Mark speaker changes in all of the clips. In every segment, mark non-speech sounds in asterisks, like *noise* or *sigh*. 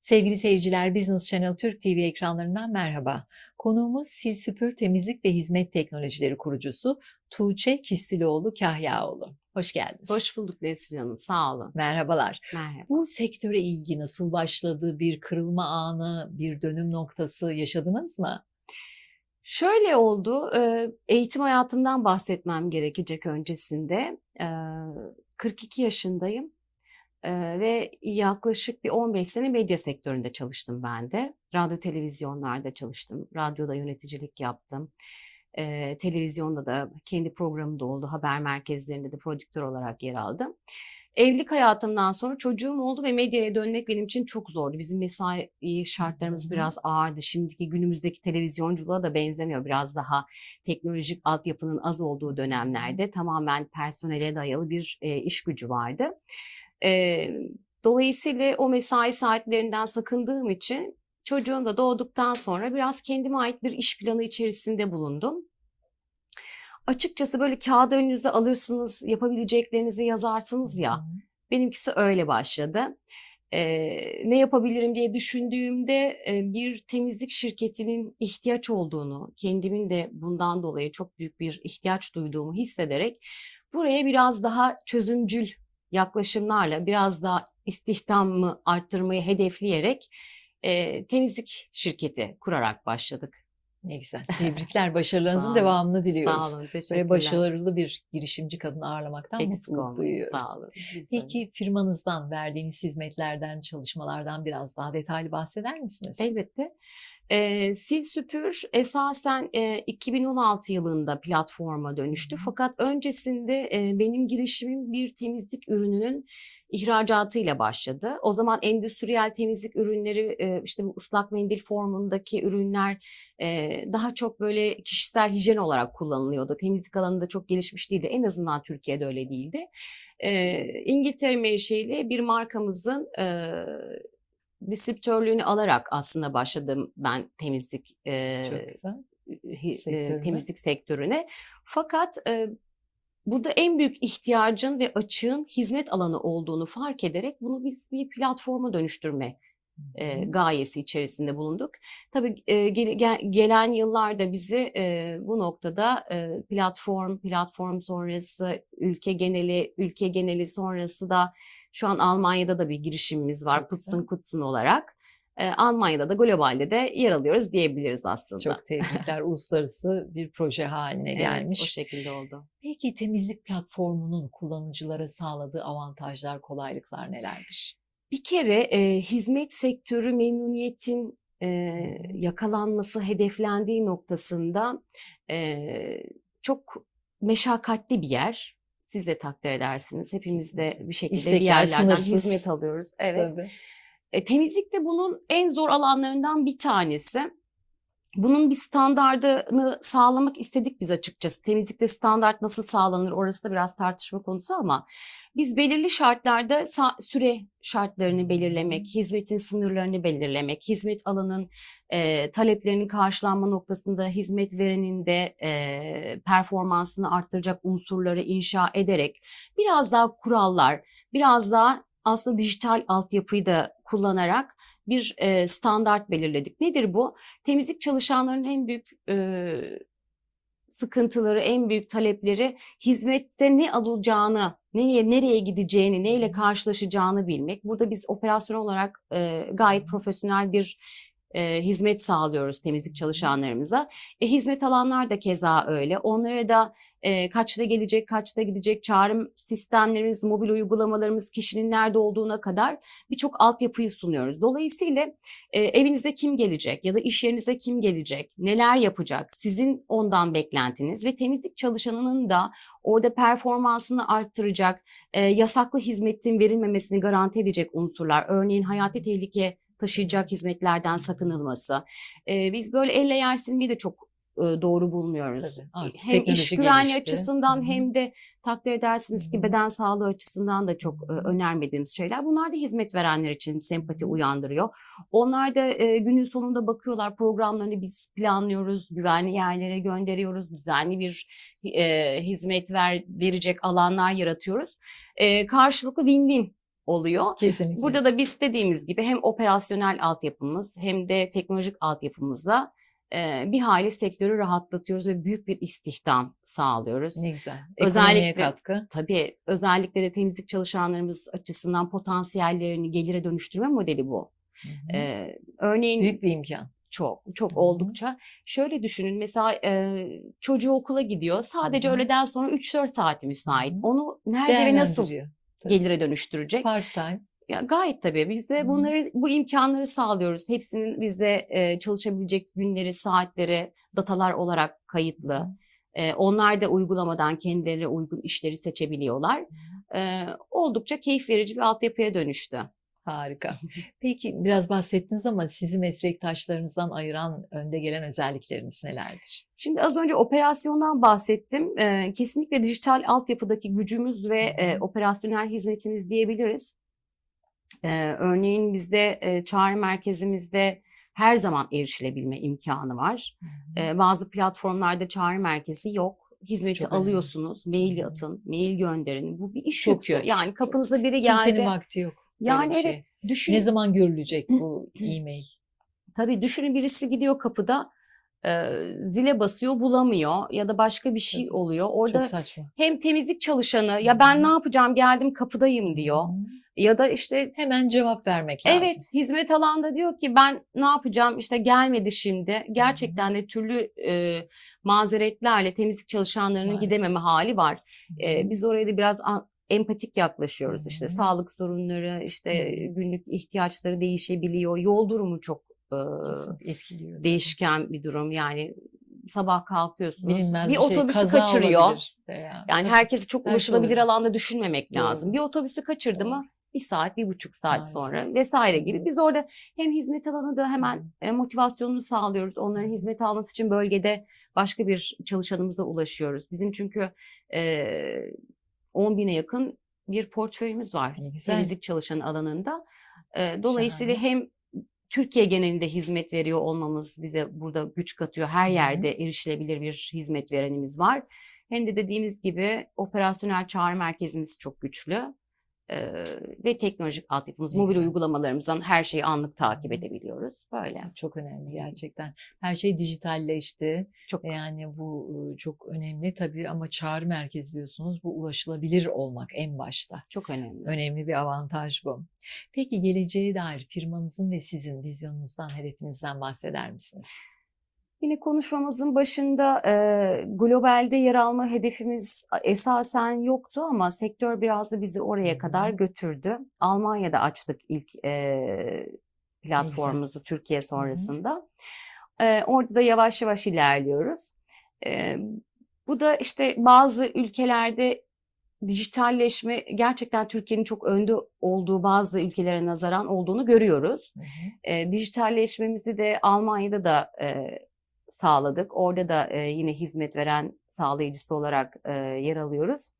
Speaker 1: Sevgili seyirciler, Business Channel Türk TV ekranlarından merhaba. Konuğumuz Sil Süpür Temizlik ve Hizmet Teknolojileri kurucusu Tuğçe Kistilioğlu Kahyaoğlu. Hoş geldiniz.
Speaker 2: Hoş bulduk Nesrin Hanım. Sağ olun.
Speaker 1: Merhabalar.
Speaker 2: Merhaba.
Speaker 1: Bu sektöre ilgi nasıl başladı? Bir kırılma anı, bir dönüm noktası yaşadınız mı?
Speaker 2: Şöyle oldu. e, Eğitim hayatımdan bahsetmem gerekecek öncesinde. E, 42 yaşındayım. E, Ve yaklaşık bir 15 sene medya sektöründe çalıştım ben de. Radyo televizyonlarda çalıştım. Radyoda yöneticilik yaptım. E, televizyonda da kendi programım da oldu. Haber merkezlerinde de prodüktör olarak yer aldım. Evlilik hayatımdan sonra çocuğum oldu ve medyaya dönmek benim için çok zordu. Bizim mesai şartlarımız biraz ağırdı. Şimdiki günümüzdeki televizyonculuğa da benzemiyor. Biraz daha teknolojik altyapının az olduğu dönemlerde tamamen personele dayalı bir e, iş gücü vardı. E, dolayısıyla o mesai saatlerinden sakındığım için çocuğum da doğduktan sonra biraz kendime ait bir iş planı içerisinde bulundum. Açıkçası böyle kağıda önünüze alırsınız, yapabileceklerinizi yazarsınız ya.
Speaker 1: Hı.
Speaker 2: Benimkisi öyle başladı. Ee, ne yapabilirim diye düşündüğümde e, bir temizlik şirketinin ihtiyaç olduğunu, kendimin de bundan dolayı çok büyük bir ihtiyaç duyduğumu hissederek buraya biraz daha çözümcül yaklaşımlarla, biraz daha istihdamı arttırmayı hedefleyerek e, temizlik şirketi kurarak başladık.
Speaker 1: Ne güzel. *laughs* Tebrikler, başarılarınızın devamını diliyoruz.
Speaker 2: Sağ olun,
Speaker 1: Böyle
Speaker 2: teşekkürler.
Speaker 1: başarılı bir girişimci kadını ağırlamaktan
Speaker 2: Eksik
Speaker 1: mutluluk duyuyoruz.
Speaker 2: Sağ olun.
Speaker 1: Peki firmanızdan, verdiğiniz hizmetlerden, çalışmalardan biraz daha detaylı bahseder misiniz?
Speaker 2: Elbette. Ee, Sil Süpür esasen e, 2016 yılında platforma dönüştü.
Speaker 1: Hı.
Speaker 2: Fakat öncesinde e, benim girişimim bir temizlik ürününün ihracatıyla başladı. O zaman endüstriyel temizlik ürünleri, e, işte bu ıslak mendil formundaki ürünler e, daha çok böyle kişisel hijyen olarak kullanılıyordu. Temizlik alanında çok gelişmiş değildi. En azından Türkiye'de öyle değildi. E, İngiltere menşeli bir markamızın distribütörlüğünü alarak aslında başladım ben temizlik
Speaker 1: Çok güzel.
Speaker 2: temizlik sektörüne. Fakat burada en büyük ihtiyacın ve açığın hizmet alanı olduğunu fark ederek bunu biz bir platforma dönüştürme e, gayesi içerisinde bulunduk. Tabii e, gel- gel- gelen yıllarda bizi e, bu noktada e, platform, platform sonrası ülke geneli, ülke geneli sonrası da şu an Almanya'da da bir girişimimiz var. Putzın Kutzun olarak. E, Almanya'da da globalde de yer alıyoruz diyebiliriz aslında.
Speaker 1: Çok tebrikler. *laughs* Uluslararası bir proje haline
Speaker 2: Evet,
Speaker 1: gelmiş.
Speaker 2: o şekilde oldu.
Speaker 1: Peki temizlik platformunun kullanıcılara sağladığı avantajlar, kolaylıklar nelerdir?
Speaker 2: Bir kere e, hizmet sektörü memnuniyetin e, yakalanması hedeflendiği noktasında e, çok meşakkatli bir yer. Siz de takdir edersiniz. Hepimiz de bir şekilde bir yerlerden
Speaker 1: sınırsız.
Speaker 2: hizmet alıyoruz. Evet.
Speaker 1: Tabii.
Speaker 2: E, temizlik de bunun en zor alanlarından bir tanesi. Bunun bir standardını sağlamak istedik biz açıkçası. Temizlikte standart nasıl sağlanır orası da biraz tartışma konusu ama biz belirli şartlarda süre şartlarını belirlemek, hizmetin sınırlarını belirlemek, hizmet alanın e, taleplerinin karşılanma noktasında hizmet verenin de e, performansını arttıracak unsurları inşa ederek biraz daha kurallar, biraz daha aslında dijital altyapıyı da kullanarak bir e, standart belirledik. Nedir bu? Temizlik çalışanlarının en büyük e, sıkıntıları, en büyük talepleri hizmette ne alacağını, nereye nereye gideceğini, neyle karşılaşacağını bilmek. Burada biz operasyon olarak e, gayet profesyonel bir e, hizmet sağlıyoruz temizlik çalışanlarımıza. E, hizmet alanlar da keza öyle. Onlara da e, kaçta gelecek, kaçta gidecek çağrım sistemlerimiz, mobil uygulamalarımız kişinin nerede olduğuna kadar birçok altyapıyı sunuyoruz. Dolayısıyla e, evinizde kim gelecek ya da iş yerinize kim gelecek, neler yapacak, sizin ondan beklentiniz ve temizlik çalışanının da orada performansını arttıracak, e, yasaklı hizmetin verilmemesini garanti edecek unsurlar, örneğin hayati tehlike taşıyacak hizmetlerden sakınılması. E, biz böyle elle yer silmeyi de çok doğru bulmuyoruz.
Speaker 1: Tabii, artık
Speaker 2: Hem iş güvenliği
Speaker 1: gelişti.
Speaker 2: açısından
Speaker 1: Hı hı.
Speaker 2: hem de takdir edersiniz ki beden sağlığı açısından da çok e, önermediğimiz şeyler. Bunlar da hizmet verenler için sempati uyandırıyor. Onlar da e, günün sonunda bakıyorlar programlarını biz planlıyoruz, güvenli yerlere gönderiyoruz, düzenli bir e, hizmet ver, verecek alanlar yaratıyoruz. E, karşılıklı win-win oluyor.
Speaker 1: Kesinlikle.
Speaker 2: Burada da biz dediğimiz gibi hem operasyonel altyapımız hem de teknolojik altyapımızla bir hayli sektörü rahatlatıyoruz ve büyük bir istihdam sağlıyoruz.
Speaker 1: ne güzel.
Speaker 2: Özellikle-
Speaker 1: katkı.
Speaker 2: Tabii özellikle de temizlik çalışanlarımız açısından potansiyellerini gelire dönüştürme modeli bu.
Speaker 1: Hı hı.
Speaker 2: E, örneğin
Speaker 1: Büyük bir imkan.
Speaker 2: çok çok
Speaker 1: Hı hı.
Speaker 2: oldukça. Şöyle düşünün mesela e, çocuğu okula gidiyor sadece
Speaker 1: Hı hı.
Speaker 2: öğleden sonra 3-4 saati müsait.
Speaker 1: Hı hı.
Speaker 2: Onu nerede ve nasıl.
Speaker 1: Tabii.
Speaker 2: gelire dönüştürecek?
Speaker 1: Part time.
Speaker 2: Ya gayet tabii biz de bunları bu imkanları sağlıyoruz. Hepsinin bizde e, çalışabilecek günleri, saatleri, datalar olarak kayıtlı. E, onlar da uygulamadan kendilerine uygun işleri seçebiliyorlar. E, oldukça keyif verici bir altyapıya dönüştü.
Speaker 1: Harika. Peki biraz bahsettiniz ama sizi meslektaşlarınızdan ayıran önde gelen özellikleriniz nelerdir?
Speaker 2: Şimdi az önce operasyondan bahsettim. E, kesinlikle dijital altyapıdaki gücümüz ve e, operasyonel hizmetimiz diyebiliriz. E, örneğin bizde e, çağrı merkezimizde her zaman erişilebilme imkanı var. Ee, bazı platformlarda çağrı merkezi yok. Hizmeti
Speaker 1: Çok önemli.
Speaker 2: alıyorsunuz, mail
Speaker 1: Hı hı.
Speaker 2: atın, mail gönderin. Bu bir iş
Speaker 1: Çok
Speaker 2: yükü.
Speaker 1: zor,
Speaker 2: Yani
Speaker 1: çok
Speaker 2: kapınıza biri
Speaker 1: Kimsenin
Speaker 2: geldi.
Speaker 1: vakti yok.
Speaker 2: Yani evet
Speaker 1: şeye.
Speaker 2: düşün.
Speaker 1: Ne zaman görülecek bu e-mail?
Speaker 2: Tabii düşünün birisi gidiyor kapıda e, zile basıyor bulamıyor ya da başka bir şey oluyor. Orada hem temizlik çalışanı ya ben
Speaker 1: hı.
Speaker 2: ne yapacağım geldim kapıdayım diyor.
Speaker 1: Hı.
Speaker 2: Ya da işte
Speaker 1: Hemen cevap vermek lazım.
Speaker 2: Evet, hizmet alanda diyor ki ben ne yapacağım işte gelmedi şimdi. Gerçekten de türlü e, mazeretlerle temizlik çalışanlarının
Speaker 1: Maalesef.
Speaker 2: gidememe hali var. E, biz oraya da biraz empatik yaklaşıyoruz. İşte
Speaker 1: hı.
Speaker 2: sağlık sorunları, işte
Speaker 1: hı.
Speaker 2: günlük ihtiyaçları değişebiliyor. Yol durumu çok e,
Speaker 1: etkiliyor.
Speaker 2: değişken bir durum. Yani sabah kalkıyorsunuz,
Speaker 1: Bilinmez
Speaker 2: bir
Speaker 1: bir şey,
Speaker 2: otobüsü kaçırıyor.
Speaker 1: veya-
Speaker 2: Yani
Speaker 1: Tabii.
Speaker 2: herkesi çok ulaşılabilir
Speaker 1: olabilir.
Speaker 2: alanda düşünmemek
Speaker 1: Doğru.
Speaker 2: lazım. Bir otobüsü kaçırdı mı bir saat, bir buçuk saat
Speaker 1: Maalesef.
Speaker 2: sonra vesaire gibi. Biz orada hem hizmet alanı da hemen e, motivasyonunu sağlıyoruz. Onların hizmet alması için bölgede başka bir çalışanımıza ulaşıyoruz. Bizim çünkü e, 10 bine yakın bir portföyümüz var temizlik çalışanı alanında. E, dolayısıyla
Speaker 1: Şahane.
Speaker 2: hem Türkiye genelinde hizmet veriyor olmamız bize burada güç katıyor. Her
Speaker 1: Hı hı.
Speaker 2: yerde erişilebilir bir hizmet verenimiz var. Hem de dediğimiz gibi operasyonel çağrı merkezimiz çok güçlü. Ee, ve teknolojik altyapımız, mobil uygulamalarımızdan her şeyi anlık takip edebiliyoruz. Böyle.
Speaker 1: Çok önemli gerçekten. Her şey dijitalleşti.
Speaker 2: Çok
Speaker 1: Yani bu e, çok önemli tabii ama çağrı merkezi diyorsunuz. Bu ulaşılabilir olmak en başta.
Speaker 2: çok önemli.
Speaker 1: Önemli bir avantaj bu. Peki geleceğe dair firmanızın ve sizin vizyonunuzdan, hedefinizden bahseder misiniz?
Speaker 2: Yine konuşmamızın başında e, globalde yer alma hedefimiz esasen yoktu ama sektör biraz da bizi oraya kadar götürdü. Almanya'da açtık ilk e, platformumuzu Türkiye sonrasında. E, orada da yavaş yavaş ilerliyoruz. E, bu da işte bazı ülkelerde dijitalleşme gerçekten Türkiye'nin çok önde olduğu bazı ülkelere nazaran olduğunu görüyoruz.
Speaker 1: Hı hı.
Speaker 2: E, dijitalleşmemizi de Almanya'da da e, sağladık. Orada da e, yine hizmet veren sağlayıcısı olarak e, yer alıyoruz.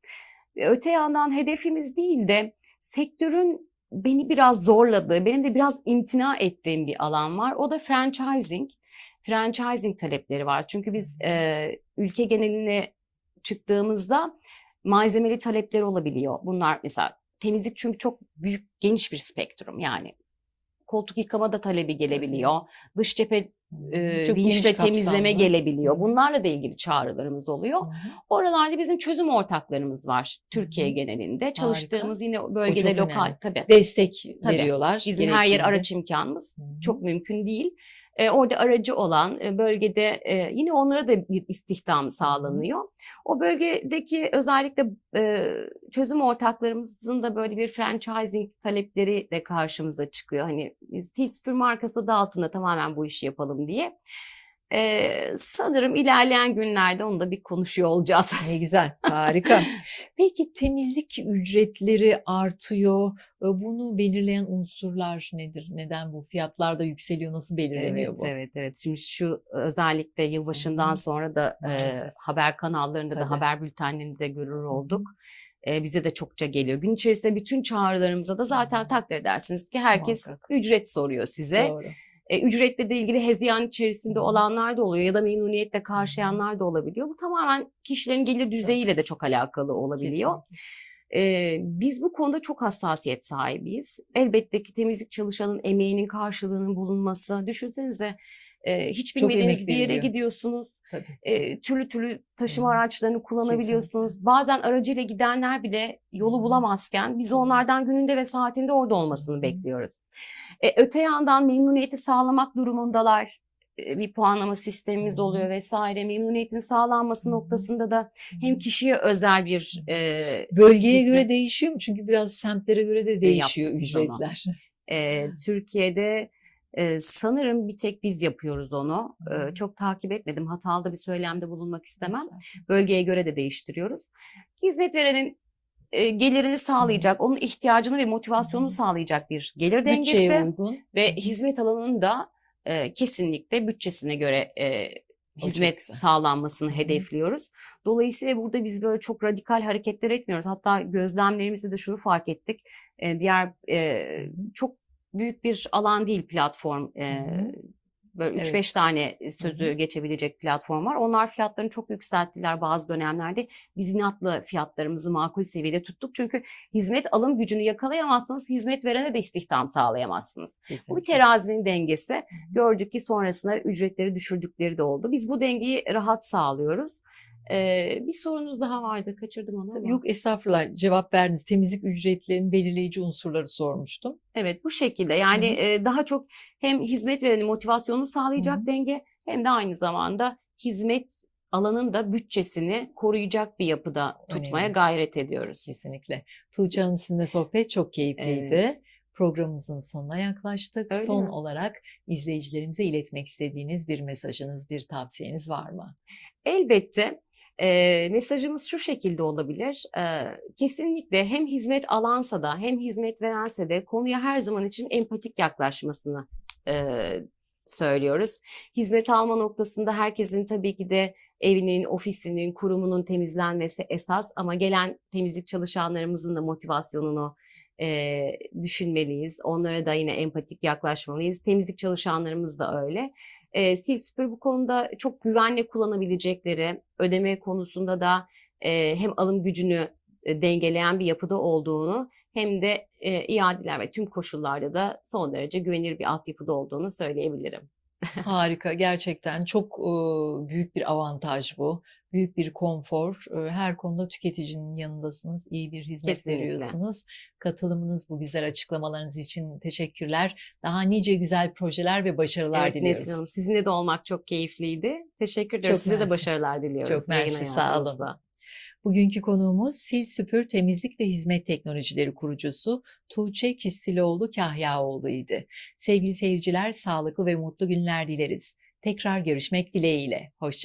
Speaker 2: Ve Öte yandan hedefimiz değil de sektörün beni biraz zorladığı, benim de biraz imtina ettiğim bir alan var. O da franchising. Franchising talepleri var. Çünkü biz e, ülke geneline çıktığımızda malzemeli talepler olabiliyor. Bunlar mesela temizlik çünkü çok büyük, geniş bir spektrum. Yani koltuk yıkama da talebi gelebiliyor. Dış cephe e, vinçle temizleme
Speaker 1: kapsamlı.
Speaker 2: gelebiliyor. Bunlarla da ilgili çağrılarımız oluyor.
Speaker 1: Hı hı.
Speaker 2: Oralarda bizim çözüm ortaklarımız var Türkiye
Speaker 1: Hı hı.
Speaker 2: genelinde. Çalıştığımız yine
Speaker 1: çok
Speaker 2: bölgede lokal
Speaker 1: önemli.
Speaker 2: tabii.
Speaker 1: Destek
Speaker 2: Tabii.
Speaker 1: veriyorlar.
Speaker 2: Bizim her yer araç imkanımız
Speaker 1: Hı hı.
Speaker 2: çok mümkün değil. E, orada aracı olan e, bölgede e, yine onlara da bir istihdam sağlanıyor. O bölgedeki özellikle e, çözüm ortaklarımızın da böyle bir franchising talepleri de karşımıza çıkıyor. Hani biz Süpür markası adı altında tamamen bu işi yapalım diye. E, sanırım ilerleyen günlerde onu da bir konuşuyor olacağız. *laughs*
Speaker 1: Ne güzel, harika. Peki temizlik ücretleri artıyor. Bunu belirleyen unsurlar nedir? Neden bu fiyatlar da yükseliyor? Nasıl belirleniyor
Speaker 2: Evet,
Speaker 1: bu?
Speaker 2: evet, evet. Şimdi şu özellikle yılbaşından
Speaker 1: Hı hı.
Speaker 2: sonra da e, haber kanallarında
Speaker 1: Tabii.
Speaker 2: da haber bültenlerinde de görür olduk. E, bize de çokça geliyor. Gün içerisinde bütün çağrılarımıza da zaten
Speaker 1: Hı.
Speaker 2: takdir edersiniz ki herkes
Speaker 1: Muhakkak.
Speaker 2: ücret soruyor size.
Speaker 1: Doğru.
Speaker 2: E, ücretle de ilgili hezeyan içerisinde olanlar da oluyor ya da memnuniyetle karşılayanlar da olabiliyor. Bu tamamen kişilerin gelir düzeyiyle de çok alakalı olabiliyor.
Speaker 1: Kesinlikle.
Speaker 2: Ee, biz bu konuda çok hassasiyet sahibiyiz. Elbette ki temizlik çalışanın emeğinin karşılığının bulunması. Düşünsenize e, hiç bilmediğiniz bir yere
Speaker 1: veriliyor.
Speaker 2: gidiyorsunuz.
Speaker 1: Tabii.
Speaker 2: E, türlü türlü taşıma
Speaker 1: Hı.
Speaker 2: araçlarını kullanabiliyorsunuz. Bazen aracıyla gidenler bile yolu bulamazken biz onlardan gününde ve saatinde orada olmasını
Speaker 1: Hı.
Speaker 2: bekliyoruz. E, öte yandan memnuniyeti sağlamak durumundalar. E, bir puanlama sistemimiz oluyor vesaire. Memnuniyetin sağlanması noktasında da hem kişiye özel bir e,
Speaker 1: Bölgeye
Speaker 2: hizmet-
Speaker 1: göre değişiyor mu? Çünkü biraz semtlere göre de değişiyor ücretler.
Speaker 2: e, Türkiye'de e, sanırım bir tek biz yapıyoruz onu. E,
Speaker 1: Hı.
Speaker 2: çok takip etmedim. Hatalı da bir söylemde bulunmak istemem. Bölgeye göre de değiştiriyoruz. Hizmet verenin e, gelirini sağlayacak, onun ihtiyacını ve motivasyonunu sağlayacak bir gelir
Speaker 1: Bütçeye
Speaker 2: dengesi
Speaker 1: uygun.
Speaker 2: ve hizmet alanının da e, kesinlikle bütçesine göre e, hizmet sağlanmasını hedefliyoruz. Dolayısıyla burada biz böyle çok radikal hareketler etmiyoruz. Hatta gözlemlerimizde de şunu fark ettik. E, diğer e, çok büyük bir alan değil platform. E, böyle
Speaker 1: Evet.
Speaker 2: 3-5 tane sözü geçebilecek platform var. Onlar fiyatlarını çok yükselttiler bazı dönemlerde. Biz inatla fiyatlarımızı makul seviyede tuttuk. Çünkü hizmet alım gücünü yakalayamazsanız hizmet verene de istihdam sağlayamazsınız. Bu bir
Speaker 1: Kesinlikle.
Speaker 2: terazinin dengesi. Gördük ki sonrasında ücretleri düşürdükleri de oldu. Biz bu dengeyi rahat sağlıyoruz. Ee, bir sorunuz daha vardı. Kaçırdım onu ama.
Speaker 1: Yok estağfurullah cevap verdiniz. Temizlik ücretlerinin belirleyici unsurları sormuştum.
Speaker 2: Evet bu şekilde yani
Speaker 1: Hı hı.
Speaker 2: e, daha çok hem hizmet verenin motivasyonunu sağlayacak
Speaker 1: Hı hı.
Speaker 2: denge hem de aynı zamanda hizmet alanın da bütçesini koruyacak bir yapıda tutmaya
Speaker 1: Önemli.
Speaker 2: gayret ediyoruz.
Speaker 1: Kesinlikle. Tuğçe Hanım sizinle sohbet çok keyifliydi.
Speaker 2: Evet.
Speaker 1: Programımızın sonuna yaklaştık.
Speaker 2: Öyle
Speaker 1: Son
Speaker 2: mi?
Speaker 1: olarak izleyicilerimize iletmek istediğiniz bir mesajınız, bir tavsiyeniz var mı?
Speaker 2: Elbette e, mesajımız şu şekilde olabilir. E, kesinlikle hem hizmet alansa da hem hizmet verense de konuya her zaman için empatik yaklaşmasını e, söylüyoruz. Hizmet alma noktasında herkesin tabii ki de evinin, ofisinin, kurumunun temizlenmesi esas ama gelen temizlik çalışanlarımızın da motivasyonunu e, düşünmeliyiz. Onlara da yine empatik yaklaşmalıyız. Temizlik çalışanlarımız da öyle. E, Sil Süpür bu konuda çok güvenle kullanabilecekleri, ödeme konusunda da e, hem alım gücünü e, dengeleyen bir yapıda olduğunu hem de e, iadeler ve tüm koşullarda da son derece güvenilir bir altyapıda olduğunu söyleyebilirim.
Speaker 1: Harika, gerçekten çok e, büyük bir avantaj bu. Büyük bir konfor. E, Her konuda tüketicinin yanındasınız. iyi bir hizmet
Speaker 2: Kesinlikle.
Speaker 1: veriyorsunuz. Katılımınız, bu güzel açıklamalarınız için teşekkürler. Daha nice güzel projeler ve başarılar
Speaker 2: Evet
Speaker 1: diliyoruz.
Speaker 2: Nesrin Hanım sizinle de olmak çok keyifliydi. Teşekkür ediyoruz.
Speaker 1: Çok
Speaker 2: Size de
Speaker 1: mersi.
Speaker 2: başarılar diliyoruz.
Speaker 1: Çok
Speaker 2: yayın
Speaker 1: mersi, sağ olun.
Speaker 2: hayatınızda.
Speaker 1: Bugünkü konuğumuz Sil Süpür Temizlik ve Hizmet Teknolojileri kurucusu Tuğçe Kistiloğlu Kahyaoğlu idi. Sevgili seyirciler, sağlıklı ve mutlu günler dileriz. Tekrar görüşmek dileğiyle. Hoşça